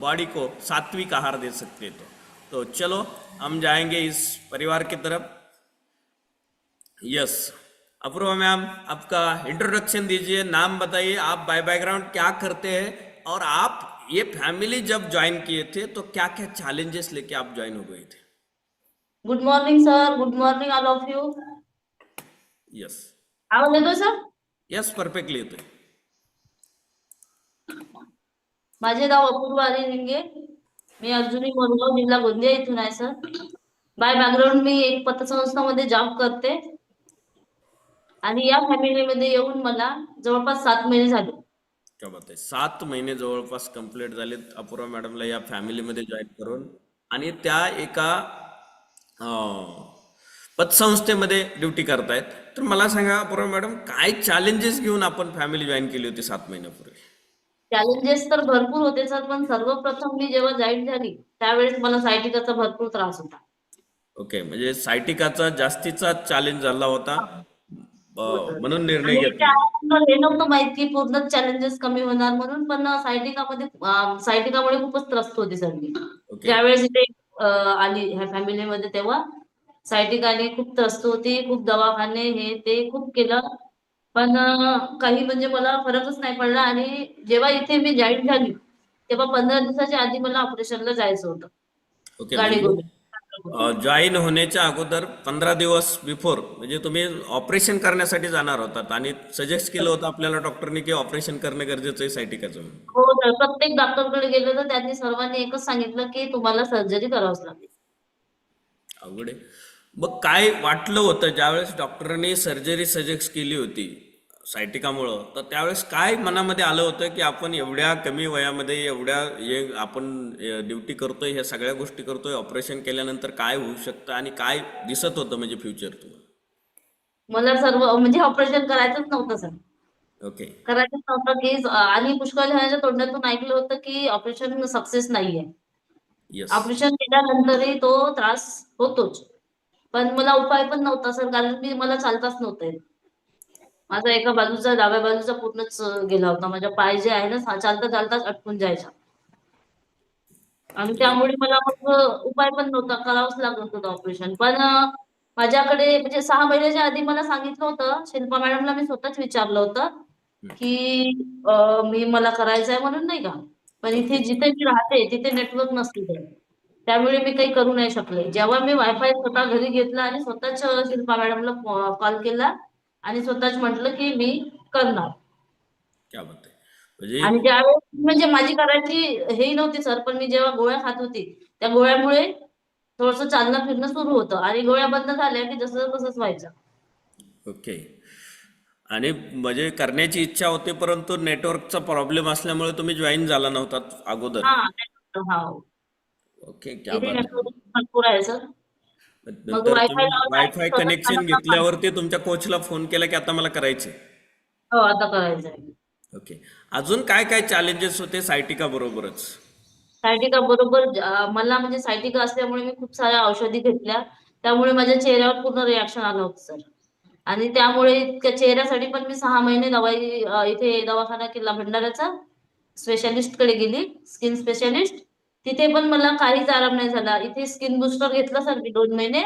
Body को सात्विक आहार दे सकते हैं तो। तो चलो हम जाएँगे इस परिवार की तरफ़। यस अपूर्वा मैम आपका इंट्रोडक्शन दीजिए नाम बताइए आप बाय बैकग्राउंड क्या करते हैं? और आप ये फैमिली जब ज्वाइन किए थे तो क्या क्या चैलेंजेस लेके आप ज्वाइन हो गए थे? Good morning sir good morning all of you yes आवाज़ येतोय सर यस परफेक्टली येतोय माझे नाव अपूर्वा आली लिंगे मी अर्जुनी मोरगाव जिल्हा गोंदिया इथून आहे सर बाय बॅकग्राऊंड मी एक पतसंस्थामध्ये जॉब करते. आणि या फॅमिलीमध्ये येऊन मला जवळपास सात महिने झाले. क्या बात आहे. सात महिने जवळपास कंप्लीट झालेत अपूर्वा मॅडमला या फॅमिलीमध्ये जॉईन करून. आणि त्या एका पतसंस्थेमध्ये ड्युटी करतायत. तर मला सांगा अपूर्वा मॅडम काय चॅलेंजेस घेऊन आपण फॅमिली जॉईन केली होती सात महिन्यापूर्वी? चॅलेंजेस तर भरपूर होते सर पण सर्वप्रथम मी जेव्हा जॉईन झाली त्यावेळेस मला सायटिकाचा भरपूर त्रास होता. ओके म्हणजे सायटिकाचा जास्तीचा चॅलेंज झाला होता. म्हणून निर्णय घेतला. हे नव्हतं माहीत की पूर्ण चॅलेंजेस कमी होणार म्हणून पण सायटिकामध्ये सायटिकामुळे खूपच त्रस्त होती सर मी. ज्यावेळेस इथे आली ह्या फॅमिलीमध्ये तेव्हा सायटिकाने खूप त्रस्त होती खूप दवाखाने हे ते खूप केलं. पण काही म्हणजे मला फरकच नाही पडला आणि जेव्हा इथे मी जॉईन झाली तेव्हा पंधरा दिवसाच्या आधी मला ऑपरेशनला जायचं होतं. गाडी म्हणजे जॉईन होण्याच्या अगोदर पंधरा दिवस बिफोर म्हणजे तुम्ही ऑपरेशन करण्यासाठी जाणार होतात आणि सजेस्ट केलं होतं आपल्याला डॉक्टरनी की ऑपरेशन करणं गरजेचं आहे सायटिकाचं. हो तर प्रत्येक डॉक्टरकडे गेलो तर त्यांनी सर्वांनी एकच सांगितलं की तुम्हाला सर्जरी करावंच लागेल. अवघड आहे. मग काय वाटलं होतं ज्यावेळेस डॉक्टरांनी सर्जरी सजेस्ट केली होती सायटिकामुळं? तर त्यावेळेस काय मनामध्ये आलं होतं की आपण एवढ्या कमी वयामध्ये एवढ्या हे आपण ड्युटी करतोय ह्या सगळ्या गोष्टी करतोय ऑपरेशन केल्यानंतर काय होऊ शकतं आणि काय दिसत होतं म्हणजे फ्युचर तुम्हाला मला सर्व म्हणजे ऑपरेशन करायचंच नव्हतं सर. ओके. करायचंच नव्हतं की आणि पुष्कळ तोंडातून ऐकलं होतं की ऑपरेशन सक्सेस नाहीये. ऑपरेशन केल्यानंतरही तो त्रास होतोच. पण मला उपाय पण नव्हता सर कारण मी मला चालताच नव्हतं माझा एका बाजूचा डाव्या बाजूचा पूर्णच गेला होता. माझ्या पाय जे आहे ना चालता चालताच अटकून जायचा. आणि त्यामुळे मला मग उपाय पण नव्हता करावंच लागत होतं ऑपरेशन. पण माझ्याकडे म्हणजे सहा महिन्याच्या आधी मला सांगितलं होतं शिल्पा मॅडमला मी स्वतःच विचारलं होतं की मी मला करायचं आहे म्हणून नाही का? पण इथे जिथे मी राहते तिथे नेटवर्क नसते. त्यामुळे मी काही करू नाही शकले. जेव्हा मी वायफाय स्वतः घरी घेतला आणि स्वतःच शिल्पा मॅडमला कॉल केला आणि स्वतःच म्हटलं की मी करणार. म्हणजे आणि ज्यावेळेस म्हणजे माझी करायची हेही नव्हती सर पण मी जेव्हा गोळ्या खात होती त्या गोळ्यामुळे थोडस चालणं फिरणं सुरू होतं आणि गोळ्या बंद झाल्या की जसं तसंच व्हायचं. ओके. आणि म्हणजे करण्याची इच्छा होती परंतु नेटवर्कचा प्रॉब्लेम असल्यामुळे तुम्ही जॉईन झाला नव्हतात अगोदर. हा हा. ओके क्या भरपूर आहे सर. वायफाय कनेक्शन घेतल्यावरती तुमच्या कोचला फोन केला की आता मला करायचे हो आता करायचं ओके. अजून काय काय चॅलेंजेस होते सायटिका बरोबरच? सायटिका बरोबर मला म्हणजे सायटिका असल्यामुळे मी खूप साऱ्या औषधी घेतल्या. त्यामुळे माझ्या चेहऱ्यावर पूर्ण रिॲक्शन आलं होतं सर. आणि त्यामुळे त्या चेहऱ्यासाठी पण मी सहा महिने दवाई इथे दवाखाना केला भंडाऱ्याचा. स्पेशालिस्टकडे गेली स्किन स्पेशालिस्ट तिथे पण मला काहीच आराम नाही झाला. इथे स्किन बुस्टर घेतला सर मी दोन महिने.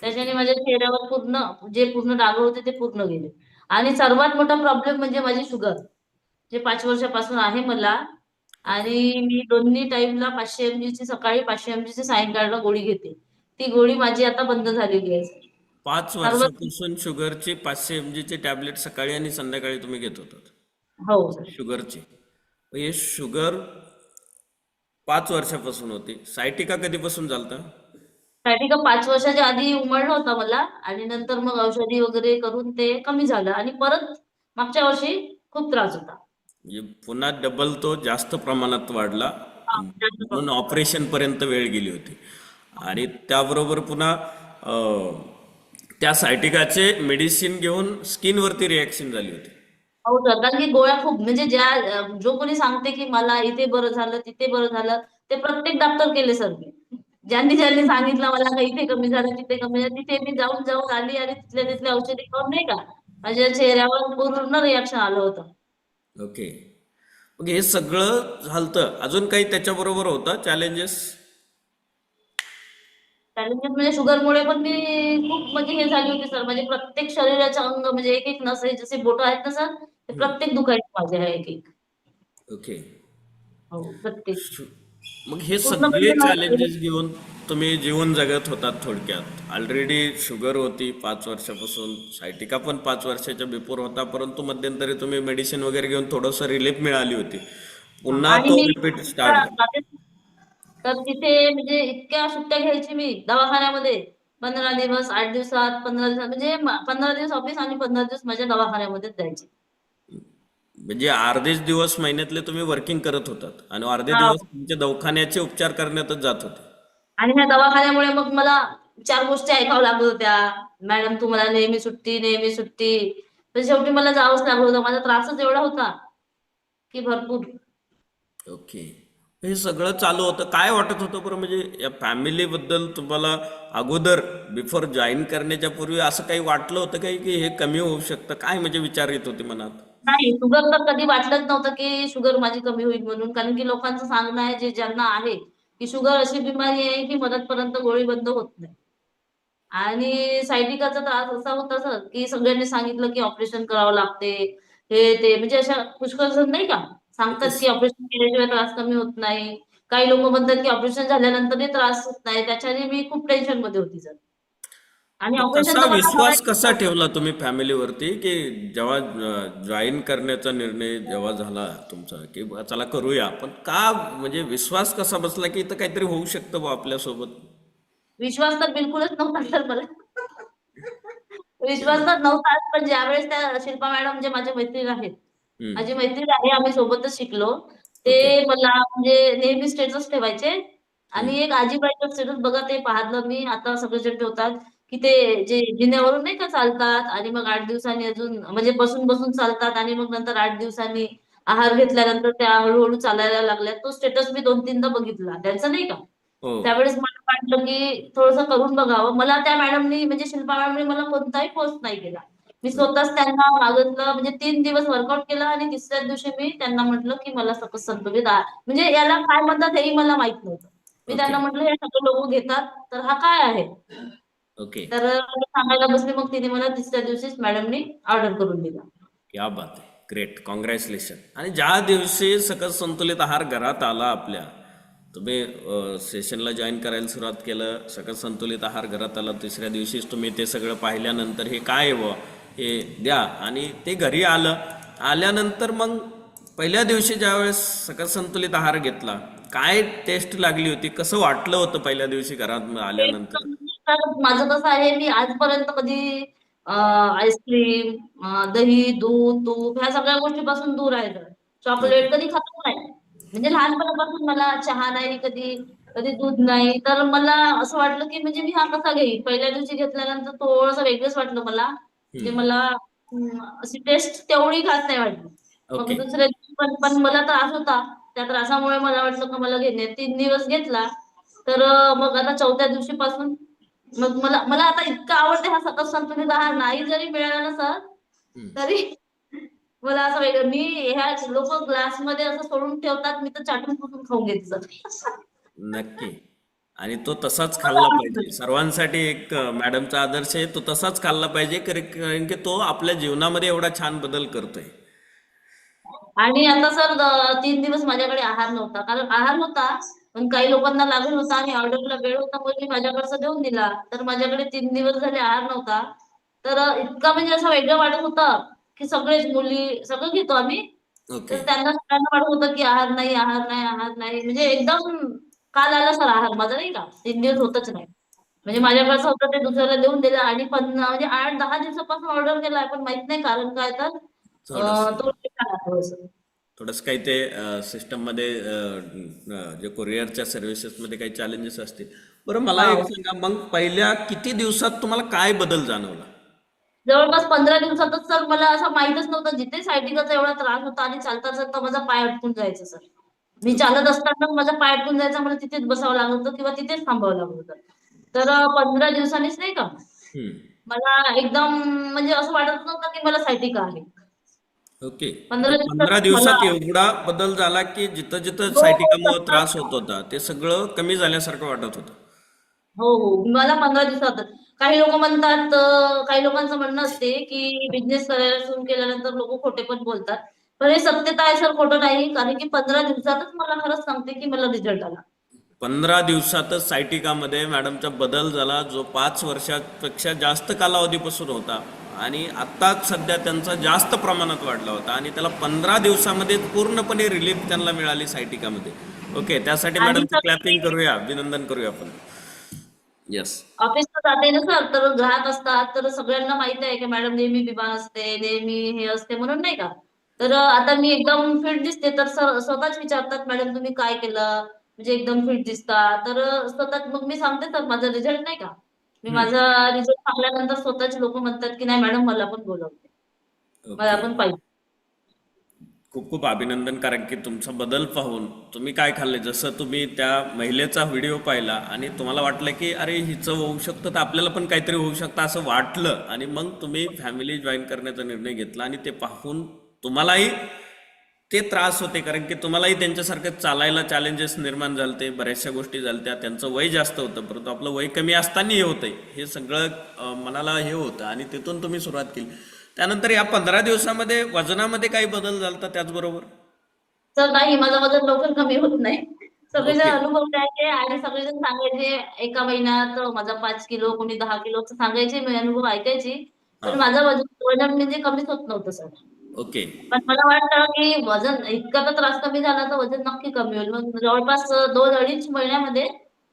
त्याच्याने माझ्या चेहऱ्यावर पूर्ण जे पूर्ण डाग होते ते पूर्ण गेले. आणि सर्वात मोठा प्रॉब्लेम म्हणजे माझी शुगर जे पाच वर्षापासून आहे मला. आणि मी दोन्ही टाइमला पाचशे एमजी ची सकाळी पाचशे एमजी ची सायंकाळला गोळी घेते. ती गोळी माझी आता बंद झालेली आहे. सर. पाच वर्षापासून शुगरची पाचशे एम ची टॅबलेट सकाळी आणि संध्याकाळी तुम्ही घेत होतात. हो. शुगरची हे शुगर पाच वर्षापासून होती. सायटिका कधीपासून झालता? सायटिका पाच वर्षाच्या आधी उमळलं होता मला आणि नंतर मग औषधी वगैरे करून ते कमी झालं आणि परत मागच्या वर्षी खूप त्रास होता. म्हणजे पुन्हा डबल तो जास्त प्रमाणात वाढला. म्हणून ऑपरेशन पर्यंत वेळ गेली होती. आणि त्याबरोबर पुन्हा त्या सायटिकाचे मेडिसिन घेऊन स्किनवरती रिॲक्शन झाली होती. हो सर कारण की गोळ्या खूप म्हणजे ज्या जो कोणी सांगते की मला इथे बरं झालं तिथे बरं झालं ते प्रत्येक डॉक्टर केले सर मी ज्यांनी ज्यांनी सांगितलं मला का इथे कमी झालं तिथे कमी झालं तिथे मी जाऊन जाऊन आली आणि तिथल्या तिथल्या औषधी खाऊन नाही का माझ्या चेहऱ्यावर पूर्ण रिॲक्शन आलं होतं. ओके मग हे सगळं झालतं. अजून काही त्याच्याबरोबर होतं चॅलेंजेस चॅलेंजेस म्हणजे शुगरमुळे पण मी खूप म्हणजे हे झाली होती सर म्हणजे प्रत्येक शरीराचं अंग म्हणजे एक एक नस आहे, जसे बोटं आहेत ना सर प्रत्येक दुखायचे माझे आहे एक एक ओके. हो प्रत्येक. मग हे सगळे म्हणजे चॅलेंजेस घेऊन तुम्ही जीवन जगत होतात थोडक्यात. ऑलरेडी शुगर होती पाच वर्षापासून सायटिका पण पाच वर्षाच्या बिफोर होता परंतु मध्यंतरी तुम्ही मेडिसिन वगैरे घेऊन थोडंसं रिलीफ मिळाली होती. पुन्हा तो रिपीट स्टार्ट तर तिथे म्हणजे इतक्या सुट्ट्या घ्यायची मी दवाखान्यामध्ये. पंधरा दिवस आठ दिवसात पंधरा दिवसात म्हणजे पंधरा दिवस ऑफिस आणि पंधरा दिवस माझ्या दवाखान्यामध्येच जायचे. म्हणजे अर्धेच दिवस महिन्यातले तुम्ही वर्किंग करत होतात आणि अर्धे हा. दिवस तुमचे दवाखान्याचे उपचार करण्यातच जात होते. आणि ह्या दवाखान्यामुळे मग मला चार गोष्टी ऐकावं लागत होत्या. मॅडम तुम्हाला नेहमी सुट्टी नेहमी सुट्टी. पण शेवटी मला जावंच लागलं होतं. माझा त्रासच एवढा होता की भरपूर. ओके. हे सगळं चालू होतं. काय वाटत होतं बरं? म्हणजे या फॅमिली बद्दल तुम्हाला अगोदर बिफोर जॉईन करण्याच्या पूर्वी असं काही वाटलं होतं काही की हे कमी होऊ शकतं? काय म्हणजे विचार येत होते मनात? नाही शुगर तर कधी वाटलंच नव्हतं की शुगर माझी कमी होईल म्हणून. कारण की लोकांचं सांगणं आहे जे ज्यांना आहे की शुगर अशी बिमारी आहे की मदतपर्यंत गोळी बंद होत नाही. आणि सायटिकाचा त्रास असा होता सर की सगळ्यांनी सांगितलं की ऑपरेशन करावं लागते. हे ते म्हणजे अशा पुष्कळ नाही का सांगतात की ऑपरेशन केल्याशिवाय त्रास कमी होत नाही. काही लोक म्हणतात की ऑपरेशन झाल्यानंतरही त्रास होत नाही. त्याच्याने मी खूप टेन्शनमध्ये होती सर. आणि ऑपरेशन कसा विश्वास कसा ठेवला तुम्ही फॅमिलीवरती की जेव्हा जॉईन करण्याचा निर्णय जेव्हा झाला तुमचा की चला करूया पण का म्हणजे विश्वास कसा बसला की इथं काहीतरी होऊ शकतं बा आपल्यासोबत? विश्वास तर बिलकुलच नव्हता सर मला. विश्वास तर नव्हताच पण ज्यावेळेस त्या शिल्पा मॅडम जे माझे मैत्रीण आहेत. माझी मैत्रीण आहे आम्ही सोबतच शिकलो. ते मला म्हणजे नेहमी स्टेटस ठेवायचे. आणि एक आजीबाईचं स्टेटस बघा ते पाहतलं मी आता सगळेजण ठेवतात. की ते जे जिन्यावरून नाही का चालतात आणि मग आठ दिवसांनी अजून म्हणजे बसून बसून चालतात आणि मग नंतर आठ दिवसांनी आहार घेतल्यानंतर त्या हळूहळू चालायला लागल्या तो स्टेटस मी दोन तीनदा बघितला. त्यांचा नाही का? हो. त्यावेळेस मला वाटलं की थोडंसं करून बघावं. मला त्या मॅडमनी म्हणजे शिल्पा मॅडमनी मला कोणताही पोस्ट नाही केला. मी स्वतःच त्यांना मागितलं म्हणजे तीन दिवस वर्कआउट केलं आणि तिसऱ्या दिवशी मी त्यांना म्हटलं की मला सकस संतुलित आहार म्हणजे याला काय म्हणतात हेही मला माहीत नव्हतं. मी. त्यांना म्हटलं हे सगळे लोक घेतात तर हा काय आहे? ओके. तर सांगायला बसले मग तिने मला तिसऱ्या दिवशीच मॅडमनी ऑर्डर करून दिला. क्या बात आहे. ग्रेट कॉंग्रॅच्युलेशन आणि ज्या दिवशी सकस संतुलित आहार घरात आला आपल्या तुम्ही सेशनला जॉईन करायला सुरुवात केलं सकस संतुलित आहार घरात आला तिसऱ्या दिवशीच तुम्ही ते सगळं पाहिल्यानंतर हे काय बुवा? हे द्या. आणि ते घरी आलं. आल्यानंतर मग पहिल्या दिवशी ज्यावेळेस सकस संतुलित आहार घेतला काय टेस्ट लागली होती? कसं वाटलं होतं पहिल्या दिवशी घरात आल्यानंतर? तर माझं कसं आहे मी आजपर्यंत कधी आईस्क्रीम दही दूध तूप ह्या सगळ्या गोष्टीपासून दूर आहे चॉकलेट कधी खातच नाही. म्हणजे लहानपणापासून मला चहा नाही कधी कधी दूध नाही. तर मला असं वाटलं की म्हणजे मी हा कसा घेईन? पहिल्या दिवशी घेतल्यानंतर थोडंसं वेगळंच वाटलं मला. म्हणजे मला अशी टेस्ट तेवढी खास नाही वाटली. मग दुसऱ्या दिवशी पण पण मला त्रास होता. त्या त्रासामुळे मला वाटलं का मला घेणे. तीन दिवस घेतला. तर मग आता चौथ्या दिवशीपासून मग मला मला आता इतकं आवडते हा सकस संतुलित आहार नाही जरी मिळाला ना सर. तरी मला असं वेगळं मी ह्या लोक ग्लासमध्ये असं सोडून ठेवतात मी तर चाटून पुसून खाऊन घेते सर नक्की. आणि तो तसाच खाल्ला पाहिजे. सर्वांसाठी एक मॅडमचा आदर्श आहे तो तसाच खाल्ला पाहिजे कारण की तो आपल्या जीवनामध्ये एवढा छान बदल करतोय. आणि आता सर तीन दिवस माझ्याकडे आहार नव्हता. कारण आहार होता पण काही लोकांना लागत होता आणि ऑर्डरला वेळ होता म्हणून मी माझ्याकडचा देऊन दिला. तर माझ्याकडे तीन दिवस झाले आहार नव्हता. तर इतका म्हणजे असं वेगळं वाटत होतं की सगळेच मुली सगळं घेतो आम्ही. तर त्यांना सगळ्यांना वाटत होतं की आहार नाही आहार नाही आहार नाही. म्हणजे एकदम काल आला सर आहार माझा नाही का? तीन दिवस होतच नाही. म्हणजे माझ्याकडचं होतं ते दुसऱ्याला देऊन दिलं आणि पण म्हणजे आठ दहा दिवसापासून ऑर्डर केलाय पण माहीत नाही कारण काय तर तो थोडंसं. काही ते सिस्टममध्ये अ, अ, जे कोरिअरच्या सर्व्हिसेसमध्ये काही चॅलेंजेस असतील. बरं मला एक सांगा मग पहिल्या किती दिवसात तुम्हाला काय बदल जाणवला? जवळपास पंधरा दिवसातच सर मला असं माहितच नव्हतं जिथे सायटिकाचा एवढा त्रास होता आणि चालता चालता माझा पाय अटकून जायचा सर. मी चालत असताना माझा पाय अटकून जायचा मला तिथेच बसावं लागत होतं किंवा तिथेच थांबावं लागत होतं. तर पंधरा दिवसांनीच नाही का. मला एकदम म्हणजे असं वाटत नव्हतं की मला सायटिका आहे. ओके. पंधरा दिवसात एवढा बदल झाला की जिथं जिथं हो, सायटिकामुळे हो, त्रास होत होता ते सगळं कमी झाल्यासारखं वाटत होतं. हो हो. मला पंधरा दिवसात. काही लोक म्हणतात काही लोकांचं म्हणणं असते की बिझनेस करायला सुरू केल्यानंतर लोक खोटे पण बोलतात. पण हे सत्यता आहे सर खोटं नाही. कारण की पंधरा दिवसातच मला खरंच सांगते की मला रिझल्ट आला. पंधरा दिवसातच सायटिकामध्ये मॅडमचा बदल झाला जो पाच वर्षापेक्षा जास्त कालावधीपासून होता. आणि आत्ताच सध्या त्यांचा जास्त प्रमाणात वाढला होता. आणि त्याला पंधरा दिवसामध्ये पूर्णपणे रिलीफ त्यांना मिळाली सायटिकामध्ये. ओके त्यासाठी सर- क्लॅपिंग करूया अभिनंदन करूया आपण. येस ऑफिसला जाते ना सर तर ग्राहक असतात तर सगळ्यांना माहीत आहे की मॅडम नेहमी बिमार असते नेहमी हे असते म्हणून नाही का? तर आता मी एकदम फिट दिसते तर सर स्वतःच विचारतात मॅडम तुम्ही काय केलं? म्हणजे एकदम फिट दिसता. तर स्वतः मग मी सांगते तर माझा रिझल्ट नाही का? मी. माझा रिझल्ट सांगल्यानंतर स्वतःचे लोक म्हणतात की नाही मॅडम मला पण बोलवते. मला पण पाहिजे. खूप खूप अभिनंदन कारण की तुमचा बदल पाहून तुम्ही काय खाल्ले? जसं तुम्ही त्या महिलेचा व्हिडिओ पाहिला आणि तुम्हाला वाटलं की अरे हिचं होऊ शकतं तर आपल्याला पण काहीतरी होऊ शकतं असं वाटलं आणि मग तुम्ही फॅमिली जॉईन करण्याचा निर्णय घेतला आणि ते पाहून तुम्हालाही ते त्रास होते कारण की तुम्हालाही त्यांच्यासारखं चालायला चॅलेंजेस निर्माण झालते बऱ्याचशा गोष्टी झालत्या त्यांचं वय जास्त होतं परंतु आपलं वय कमी असताना हे होतंय हे सगळं मनाला हे होतं आणि तिथून तुम्ही सुरुवात केली. त्यानंतर या पंधरा दिवसामध्ये वजनामध्ये काही बदल झालता त्याचबरोबर? तर नाही माझं वजन लवकर कमी होत नाही. सगळेजण. अनुभव द्यायचे आणि सगळेजण सांगायचे एका महिन्यात माझा पाच किलो कोणी दहा किलो सांगायचे मी अनुभव ऐकायची. पण माझं वजन वजन म्हणजे कमीच होत नव्हतं सर. ओके. पण मला वाटतं की वजन इतका तर त्रास कमी झाला तर वजन नक्की कमी होईल. मग जवळपास दोन अडीच महिन्यामध्ये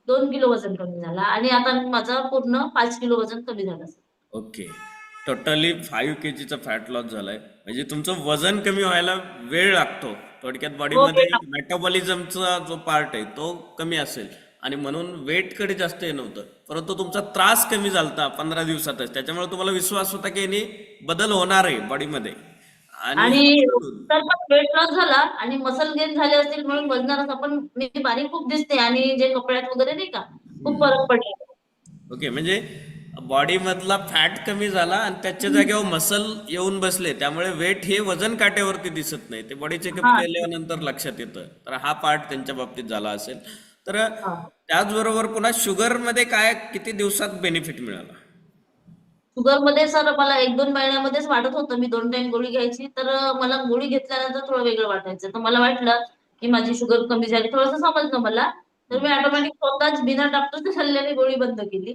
दोन किलो वजन कमी झाला. आणि आता माझं पूर्ण पाच किलो वजन कमी झालं. ओके. टोटली फाईव्ह के जीचा फॅट लॉस झालाय. म्हणजे तुमचं वजन कमी व्हायला वेळ लागतो. थोडक्यात बॉडीमध्ये मेटाबॉलिझमचा जो पार्ट आहे तो कमी असेल. आणि म्हणून वेटकडे जास्त हे नव्हतं. परंतु तुमचा त्रास कमी झालता पंधरा दिवसातच. त्याच्यामुळे तुम्हाला विश्वास होता की याने बदल होणार आहे बॉडीमध्ये. आणि तर पण वेट लॉस झाला आणि मसल गेन झाले असतील म्हणून वजनात आपण मी बारीक खूप दिसते आणि जे कपड्यात वगैरे नाही का खूप फरक पडला. ओके म्हणजे बॉडी मधला फॅट कमी झाला आणि त्याच्या जागेवर मसल येऊन बसले त्यामुळे वेट हे वजन काट्यावरती दिसत नाही. ते बॉडी चेकअप. केल्यानंतर लक्षात येतं. तर हा पार्ट त्यांच्या बाबतीत झाला असेल. तर. त्याचबरोबर पुन्हा शुगरमध्ये काय किती दिवसात बेनिफिट मिळाला? शुगरमध्ये सर मला एक दोन महिन्यामध्येच वाटत होतं. मी दोन टाइम गोळी घ्यायची. तर मला गोळी घेतल्यानंतर थोडं वेगळं वाटायचं. तर मला वाटलं की माझी शुगर कमी झाली. थोडंसं समजलं मला. तर मी ऑटोमॅटिक स्वतःच बिना डॉक्टरच्या सल्ल्याने गोळी बंद केली.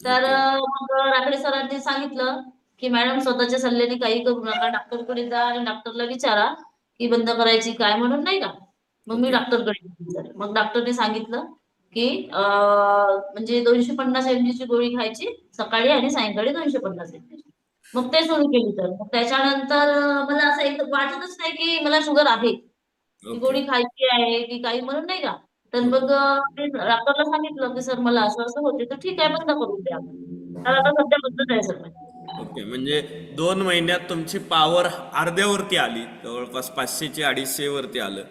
तर मग राखडे सरांनी सांगितलं की मॅडम स्वतःच्या सल्ल्याने काही करू नका. डॉक्टरकडे जा आणि डॉक्टरला विचारा की बंद करायची काय म्हणून नाही का? मग मी. डॉक्टरकडे मग डॉक्टरने सांगितलं की म्हणजे दोनशे पन्नास एम ची गोळी खायची सकाळी आणि सायंकाळी दोनशे पन्नास एम मग ते सुरू केली तर. मग त्याच्यानंतर मला असं एक वाटतच नाही की मला शुगर आहे. गोळी खायची आहे की काही म्हणून नाही का? तर मग डॉक्टरला सांगितलं की सर मला असं असं होते तर ठीक आहे बंद करून द्या. तर आता सध्या बंदच आहे सर. ओके. म्हणजे दोन महिन्यात तुमची पॉवर अर्ध्यावरती आली. जवळपास पाचशेची अडीचशे वरती आलं.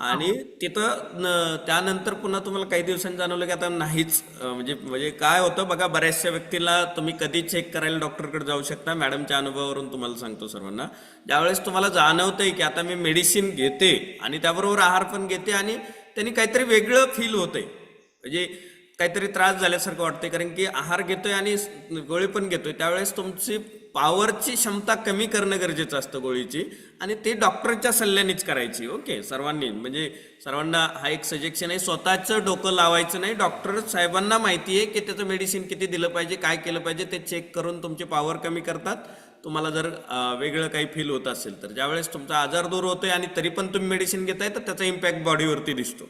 आणि तिथं न- त्यानंतर पुन्हा तुम्हाला काही दिवसांनी जाणवलं की आता नाहीच. म्हणजे म्हणजे काय होतं बघा बऱ्याचशा व्यक्तीला तुम्ही कधी चेक करायला डॉक्टरकडे जाऊ शकता. मॅडमच्या अनुभवावरून तुम्हाला सांगतो सर्वांना. ज्यावेळेस तुम्हाला जाणवतंय की आता मी मेडिसिन घेते आणि त्याबरोबर आहार पण घेते आणि त्यांनी काहीतरी वेगळं फील होतंय. म्हणजे काहीतरी त्रास झाल्यासारखं वाटतंय कारण की आहार घेतोय आणि गोळी पण घेतोय. त्यावेळेस तुमची पॉवरची क्षमता कमी करणं गरजेचं असतं गोळीची आणि ते डॉक्टरच्या सल्ल्यानेच करायची ओके? सर्वांनी म्हणजे सर्वांना हा एक सजेक्शन आहे. स्वतःचं डोकं लावायचं नाही. डॉक्टर साहेबांना माहिती आहे की त्याचं मेडिसिन किती दिलं पाहिजे काय केलं पाहिजे ते चेक करून तुमची पॉवर कमी करतात. तुम्हाला जर वेगळं काही फील होत असेल तर ज्यावेळेस तुमचा आजार दूर होतोय आणि तरी पण तुम्ही मेडिसिन घेताय तर त्याचा इम्पॅक्ट बॉडीवरती दिसतो.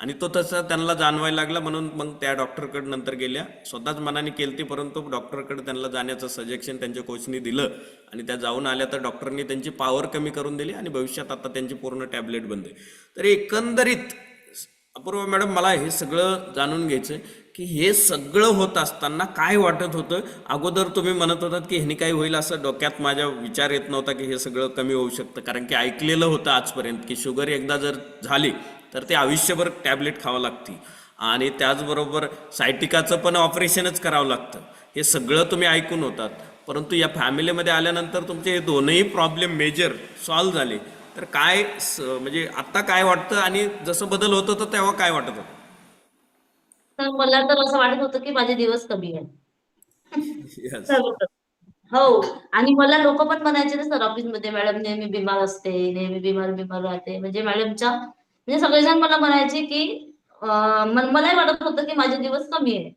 आणि तो तसा त्यांना जाणवायला लागला म्हणून मग त्या डॉक्टरकडे नंतर गेल्या. स्वतःच मनाने केलती परंतु डॉक्टरकडे त्यांना जाण्याचं सजेशन त्यांच्या कोचनी दिलं. आणि त्या जाऊन आल्या तर डॉक्टरनी त्यांची पॉवर कमी करून दिली आणि भविष्यात आता त्यांची पूर्ण टॅबलेट बंद आहे. तर एकंदरीत अपूर्वा मॅडम मला हे सगळं जाणून घ्यायचं की हे सगळं होत असताना काय वाटत होतं? अगोदर तुम्ही म्हणत होतात की ह्यानी काय होईल असं डोक्यात माझ्या विचार येत नव्हता की हे सगळं कमी होऊ शकतं. कारण की ऐकलेलं होतं आजपर्यंत की शुगर एकदा जर झाली तर ते आयुष्यभर टॅबलेट खावं लागते. आणि त्याचबरोबर सायटिकाचं पण ऑपरेशनच करावं लागतं. हे सगळं तुम्ही ऐकून होतात. परंतु या फॅमिलीमध्ये आल्यानंतर तुमचे हे दोनही प्रॉब्लेम मेजर सॉल्व्ह झाले. तर काय म्हणजे आता काय वाटतं आणि जसं बदल होत होतं तेव्हा काय वाटत होतं? तर मला तर असं वाटत होतं की माझे दिवस कमी. सर्वप्रथम. हो. आणि मला लोक पण म्हणायचे ना सर ऑफिसमध्ये मॅडम नेहमी बिमार असते नेहमी बिमार बिमार राहते. म्हणजे मॅडमच्या म्हणजे सगळेजण मला म्हणायचे की मलाही वाटत होतं की माझे दिवस कमी आहे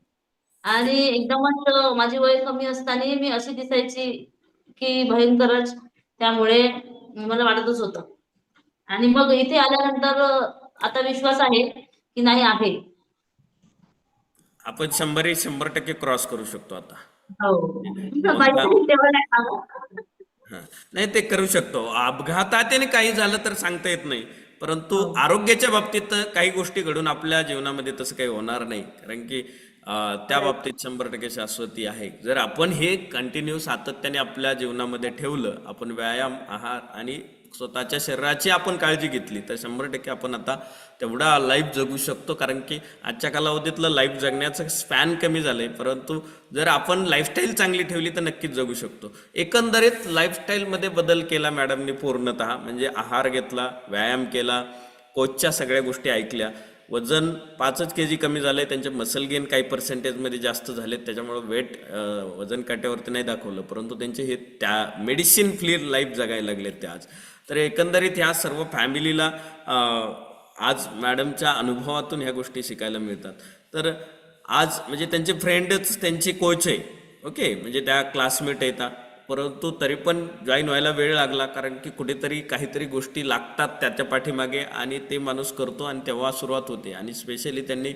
आणि एकदमच माझी वय कमी असताना मी अशी दिसायची की भयंकरच. त्यामुळे मला वाटतच होतं. आणि मग इथे आल्यानंतर आता विश्वास आहे की नाही आहे. आपण शंभर शंभर टक्के क्रॉस करू शकतो आता. हो. हा. नाही ते करू शकतो. अपघाताने काही झालं तर सांगता येत नाही. परंतु आरोग्याच्या बाबतीत काही गोष्टी घडून आपल्या जीवनामध्ये तसं काही होणार नाही. कारण की त्या बाबतीत शंभर टक्के शाश्वती आहे. जर आपण हे कंटिन्यू सातत्याने आपल्या जीवनामध्ये ठेवलं आपण व्यायाम आहार आणि स्वतःच्या शरीराची आपण काळजी घेतली तर शंभर टक्के आपण आता तेवढा लाईफ जगू शकतो. कारण की आजच्या कालावधीतलं लाईफ जगण्याचं स्पॅन कमी झालं आहे परंतु जर आपण लाईफस्टाईल चांगली ठेवली तर नक्कीच जगू शकतो. एकंदरीत लाईफस्टाईलमध्ये बदल केला मॅडमनी पूर्णतः. म्हणजे आहार घेतला व्यायाम केला कोचच्या सगळ्या गोष्टी ऐकल्या. वजन पाचच के जी कमी झालंय. त्यांचे मसल गेन काही पर्सेंटेजमध्ये जास्त झालेत. त्याच्यामुळे वेट वजन काट्यावरती नाही दाखवलं. परंतु त्यांचे हे त्या मेडिसिन फ्री लाईफ जगायला लागलेत ते आज. तर एकंदरीत ह्या सर्व फॅमिलीला आज मॅडमच्या अनुभवातून ह्या गोष्टी शिकायला मिळतात. तर आज म्हणजे त्यांचे फ्रेंडच त्यांची कोच आहे ओके म्हणजे त्या क्लासमेट येतात परंतु तरी पण जॉईन व्हायला वेळ लागला कारण की कुठेतरी काहीतरी गोष्टी लागतात त्याच्या पाठीमागे आणि ते माणूस करतो आणि तेव्हा सुरुवात होते. आणि स्पेशली त्यांनी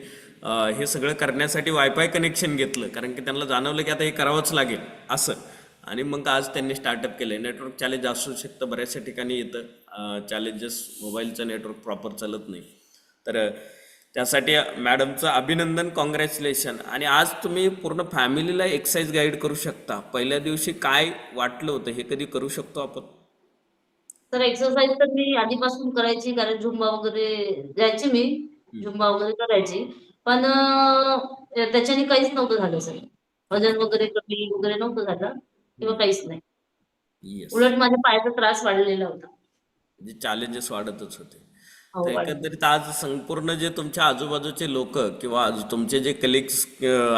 हे सगळं करण्यासाठी वायफाय कनेक्शन घेतलं कारण की त्यांना जाणवलं की आता हे करावंच लागेल असं. आणि मग आज त्यांनी स्टार्टअप केलं नेटवर्क चॅलेंज असू शकतं बऱ्याचशा ठिकाणी येतं. चॅलेंजेस मोबाईलचं नेटवर्क प्रॉपर चालत नाही. तर त्यासाठी मॅडमचं अभिनंदन कॉंग्रॅच्युलेशन आणि आज तुम्ही पूर्ण फॅमिलीला एक्सरसाइज गाईड करू शकता. पहिल्या दिवशी काय वाटलं होतं हे कधी करू शकतो आपण? तर एक्सरसाइज तर मी आधीपासून करायची कारण झुंबा वगैरे जायची मी. झुंबा वगैरे करायची. पण त्याच्याने काहीच नव्हतं झालं सर वजन वगैरे कमी वगैरे नव्हतं झालं. किंवा काहीच नाही. उलट माझ्या पायाचा त्रास वाढलेला होता. म्हणजे चॅलेंजेस वाढतच होते. हो. एकंदरीत आज संपूर्ण जे तुमच्या आजूबाजूचे लोक किंवा आज तुमचे जे कलिग्स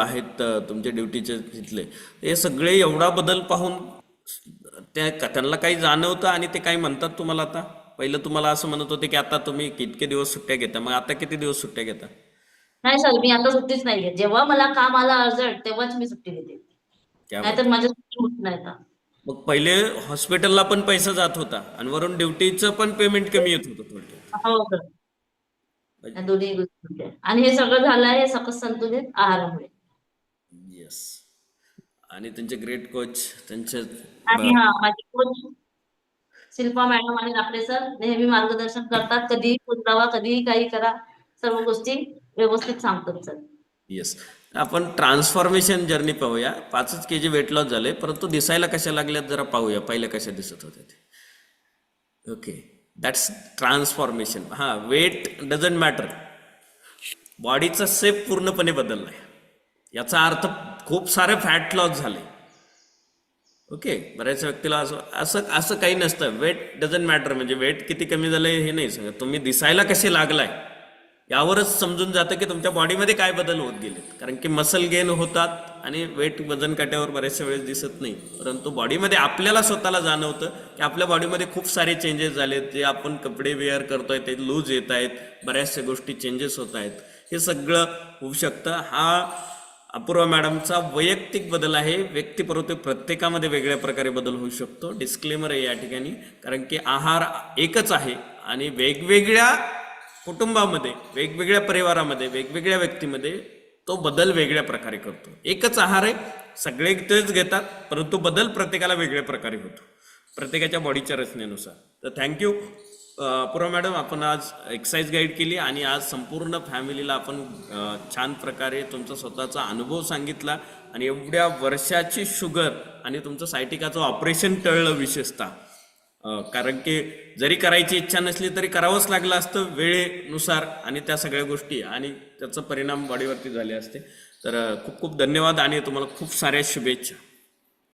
आहेत तुमचे ड्युटीचे तिथले हे सगळे एवढा बदल पाहून त्या त्यांना काही जाणवतं आणि ते काही म्हणतात तुम्हाला आता? पहिलं तुम्हाला असं म्हणत होते की आता तुम्ही कितके दिवस सुट्ट्या घेता? मग आता किती दिवस सुट्ट्या घेता? नाही सर मी आता सुट्टीच नाही घेत. जेव्हा मला काम आलं अर्जंट तेव्हाच मी सुट्टी घेते. क्या नाहीतर माझ्या होत नाही आता. मग पहिले हॉस्पिटलला पण पैसा जात होता आणि वरून ड्युटीचं पण पेमेंट कमी येत होतं थोडक्यात. हो सर या दोन्ही गोष्टी होत्या. आणि हे सगळं झालं आहे सकस संतुलित आहारामुळे. येस आणि त्यांचे ग्रेट कोच त्यांचे आणि हा माझे कोच शिल्पा मॅडम आणि आपले सर नेहमी मार्गदर्शन करतात. कधीही पुरतावा कधीही काही करा. सर्व गोष्टी व्यवस्थित सांगतात सर येस आपण ट्रान्सफॉर्मेशन जर्नी पाहूया. पाचच के जी वेट लॉस झाले परंतु दिसायला कशा लागल्यात जरा पाहूया. पहिल्या कशा दिसत होत्या ते. ओके दॅट्स ट्रान्सफॉर्मेशन हां वेट डझंट मॅटर बॉडीचा सेप पूर्णपणे बदलला आहे याचा अर्थ खूप सारे फॅट लॉस झाले. ओके बऱ्याच व्यक्तीला असं असं असं काही नसतं. वेट डझंट मॅटर म्हणजे वेट किती कमी झालं हे नाही सांगत. तुम्ही दिसायला कसे लागलाय? यावरच समजून जातं की तुमच्या बॉडीमध्ये काय बदल होत गेलेत. कारण की मसल गेन होतात आणि वेट वजन काट्यावर बऱ्याचशा वेळेस दिसत नाही. परंतु बॉडीमध्ये आपल्याला स्वतःला जाणवतं की आपल्या बॉडीमध्ये खूप सारे चेंजेस झालेत. जे आपण कपडे वेअर करतोय ते लूज येत आहेत. बऱ्याचशा गोष्टी चेंजेस होत आहेत. हे सगळं होऊ शकतं. हा अपूर्वा मॅडमचा वैयक्तिक बदल आहे. व्यक्तिपरत्वे प्रत्येकामध्ये वेगळ्या प्रकारे बदल होऊ शकतो. डिस्क्लेमर आहे या ठिकाणी. कारण की आहार एकच आहे आणि वेगवेगळ्या कुटुंबामध्ये वेगवेगळ्या परिवारामध्ये वेगवेगळ्या व्यक्तीमध्ये तो बदल वेगळ्या प्रकारे करतो. एकच आहार आहे सगळे तेच घेतात परंतु बदल प्रत्येकाला वेगळ्या प्रकारे होतो. प्रत्येकाच्या बॉडीच्या रचनेनुसार. तर थँक्यू पुरा मॅडम आपण आज एक्सरसाइज गाईड केली आणि आज संपूर्ण फॅमिलीला आपण छान प्रकारे तुमचा स्वतःचा अनुभव सांगितला आणि एवढ्या वर्षाची शुगर आणि तुमचं सायटिकाचं ऑपरेशन टळलं विशेषतः. कारण की जरी करायची इच्छा नसली तरी करावंच लागलं असतं वेळेनुसार आणि त्या सगळ्या गोष्टी आणि त्याचा परिणाम वाढीवरती झाले असते. तर खूप खूप धन्यवाद आणि तुम्हाला खूप साऱ्या शुभेच्छा.